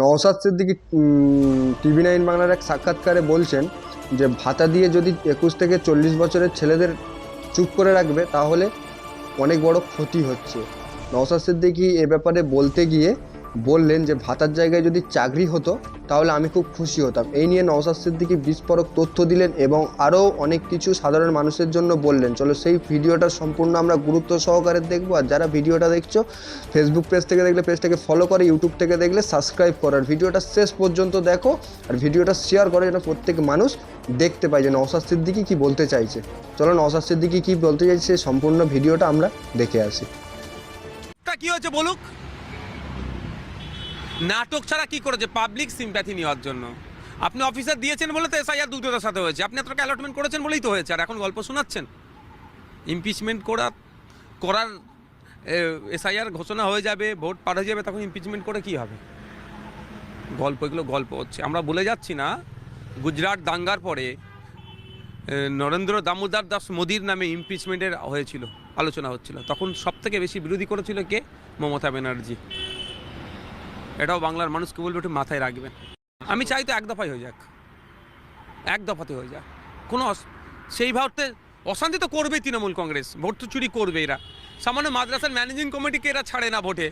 Naushad Siddiqui TV nine বাংলার এক সাক্ষাৎকারে বলছেন যে, ভাতা দিয়ে যদি একুশ থেকে চল্লিশ বছরের ছেলেদের চুপ করে রাখবে, তাহলে অনেক বড় ক্ষতি হচ্ছে। নওশাদ সিদ্দিকি এ ব্যাপারে বলতে গিয়ে বললেন যে, ভাতার জায়গায় যদি চাকরি হতো তাহলে আমি খুব খুশি হতাম। এই নিয়ে নওশাদ সিদ্দিকি বিস্ফোরক তথ্য দিলেন এবং আরও অনেক কিছু সাধারণ মানুষের জন্য বললেন। চলো সেই ভিডিওটা সম্পূর্ণ আমরা গুরুত্ব সহকারে দেখব। আর যারা ভিডিওটা দেখছ ফেসবুক পেজ থেকে দেখলে পেজটাকে ফলো করে ইউটিউব থেকে দেখলে সাবস্ক্রাইব করো। আর ভিডিওটা শেষ পর্যন্ত দেখো। আর ভিডিওটা শেয়ার করে যেন প্রত্যেক মানুষ দেখতে পাই যে নওশাদ সিদ্দিকি কী বলতে চাইছে। চলো নওশাদ সিদ্দিকি কী বলতে চাইছে সম্পূর্ণ ভিডিওটা আমরা দেখে আসি। কি হয়েছে বলুক? নাটক ছাড়া কি করেছে পাবলিক সিম্প্যাথি নেওয়ার জন্য? আপনি অফিসার দিয়েছেন বলে তো এসআইআর দুটোর সাথে হয়েছে। আপনি এতটা অ্যালটমেন্ট করেছেন বলেই তো হয়েছে, আর এখন গল্প শোনাচ্ছেন। ইমপিচমেন্ট করা করার এসআইআর ঘোষণা হয়ে যাবে, ভোট পার হয়ে যাবে, তখন ইমপিচমেন্ট করে কি হবে? গল্প, এগুলো গল্প হচ্ছে। আমরা বলে যাচ্ছি না, গুজরাট দাঙ্গার পরে নরেন্দ্র দামোদর দাস মোদির নামে ইমপিচমেন্টের হয়েছিল, আলোচনা হচ্ছিল। তখন সব থেকে বেশি বিরোধী করেছিল কে? মমতা ব্যানার্জি। এটাও বাংলার মানুষকে বলবে একটু মাথায় রাখবেন। আমি চাই তো এক দফায় হয়ে যাক। এক দফাতে হয়ে যাক। কোনো সেই ভাবতে অশান্তি তো করবেই তৃণমূল কংগ্রেস। ভোট তো চুরি করবে এরা। সামান্য মাদ্রাসার ম্যানেজিং কমিটিকে এরা ছাড়ে না ভোটে?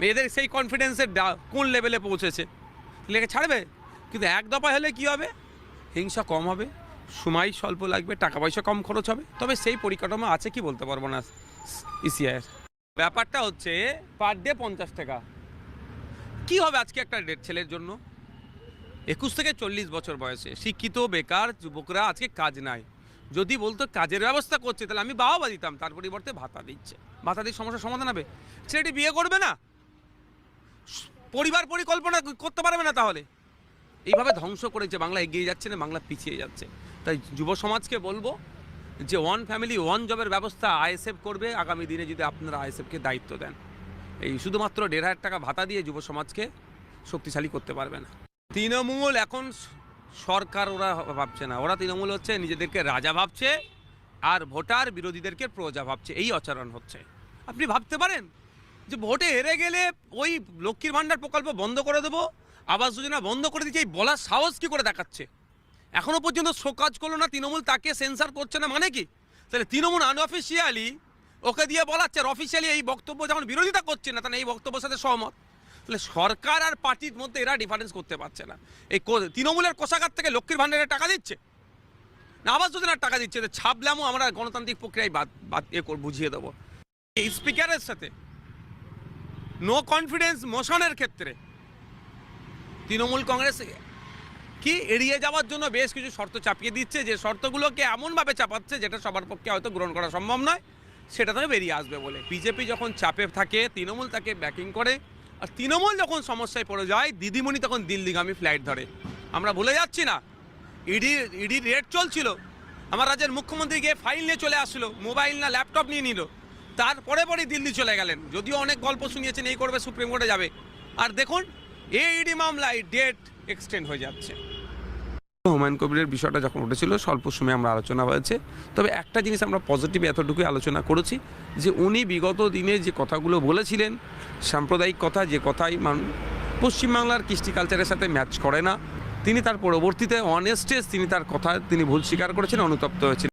এদের সেই কনফিডেন্সের ডা- কোন লেভেলে পৌঁছেছে? লেগে ছাড়বে? কিন্তু এক দফা হলে কি হবে? হিংসা কম হবে। সময় স্বল্প লাগবে, টাকা পয়সা কম খরচ হবে। তবে সেই পরিকাঠামো আছে কি বলতে পারব না ইসিআইয়ের। ব্যাপারটা হচ্ছে পার ডে পঞ্চাশ টাকা। কি হবে আজকে একটা ডেট ছেলের জন্য? একুশ থেকে চল্লিশ বছর বয়সে, শিক্ষিত, বেকার, যুবকরা আজকে কাজ নাই। যদি বলতো কাজের ব্যবস্থা করছে, তাহলে আমি বাবা দিতাম, তার পরিবর্তে ভাতা দিচ্ছে। ভাতা দিয়ে সমস্যার সমাধান হবে। ছেলেটি বিয়ে করবে না? পরিবার পরিকল্পনা করতে পারবে না তাহলে? এইভাবে ধ্বংস করেছে, বাংলা এগিয়ে যাচ্ছে না, বাংলা পিছিয়ে যাচ্ছে। তাই যুব সমাজকে বলব যে ওয়ান ফ্যামিলি ওয়ান জবের ব্যবস্থা আইএসএফ করবে। আগামী দিনে যদি আপনারা আইএসএফকে দায়িত্ব দেন। এই শুধুমাত্র দেড় হাজার টাকা ভাতা দিয়ে যুব সমাজকে শক্তিশালী করতে পারবে না। তৃণমূল এখন সরকার ওরা ভাবছে না। ওরা তৃণমূল হচ্ছে, নিজেদেরকে রাজা ভাবছে আর ভোটার বিরোধীদেরকে প্রজা ভাবছে। এই আচরণ হচ্ছে। আপনি ভাবতে পারেন যে ভোটে হেরে গেলে ওই লক্ষ্মীর ভাণ্ডার প্রকল্প বন্ধ করে দেবো, আবাস যোজনা বন্ধ করে দিচ্ছে, এই বলার সাহস কি করে দেখাচ্ছে? এখনও পর্যন্ত শোকাজ করল না, তৃণমূল তাকে সেন্সার করছে না মানে কি? তাহলে তৃণমূল আনঅফিসিয়ালি ওকে দিয়ে বলাচ্ছে আর অফিসিয়ালি এই বক্তব্য যখন বিরোধিতা করছে না, তাহলে এই বক্তব্যের সাথে সহমত। তাহলে সরকার আর পার্টির মধ্যে এরা ডিফারেন্স করতে পারছে না। এই তৃণমূলের কোষাগার থেকে লক্ষ্মীর ভাণ্ডারের টাকা দিচ্ছে। না আবাস যোজনার টাকা দিচ্ছে। তো ছাপলামও আমরা গণতান্ত্রিক প্রক্রিয়ায় বাদ বাদ বুঝিয়ে দেবো। এই স্পিকারের সাথে নো কনফিডেন্স মোশনের ক্ষেত্রে তৃণমূল কংগ্রেস কি এড়িয়ে যাওয়ার জন্য বেশ কিছু শর্ত চাপিয়ে দিচ্ছে, যে শর্তগুলোকে এমনভাবে চাপাচ্ছে যেটা সবার পক্ষে হয়তো গ্রহণ করা সম্ভব নয়। সেটা থেকে বেরিয়ে আসবে বলে। বিজেপি যখন চাপে থাকে, তৃণমূল তাকে ব্যাকিং করে, আর তৃণমূল যখন সমস্যায় পড়ে যায়, দিদিমণি তখন দিল্লিগামী ফ্লাইট ধরে। আমরা ভুলে যাচ্ছি না। ইডি ইডি রেড চলছিল। আমার রাজ্যের মুখ্যমন্ত্রী গিয়ে ফাইল নিয়ে চলে আসলো মোবাইল না ল্যাপটপ নিয়ে নিল। তারপরে পরে দিল্লি চলে গেলেন। যদিও অনেক গল্প শুনিয়েছেন, এই করবে সুপ্রিম কোর্টে যাবে। আর দেখুন এই ইডি মামলায় ডেট এক্সটেন্ড হয়ে যাচ্ছে। হুমায়ুন কবিরের বিষয়টা যখন উঠেছিল, স্বল্প সময়ে আমরা আলোচনা হয়েছে। তবে একটা জিনিস আমরা পজিটিভ এতটুকুই আলোচনা করেছি যে, উনি বিগত দিনে যে কথাগুলো বলেছিলেন, সাম্প্রদায়িক কথা, যে কথাই পশ্চিমবাংলার কৃষ্টি কালচারের সাথে ম্যাচ করে না। তিনি তার পরবর্তীতে অনেস্টেজ তিনি তার কথা, তিনি ভুল স্বীকার করেছেন, অনুতপ্ত হয়েছেন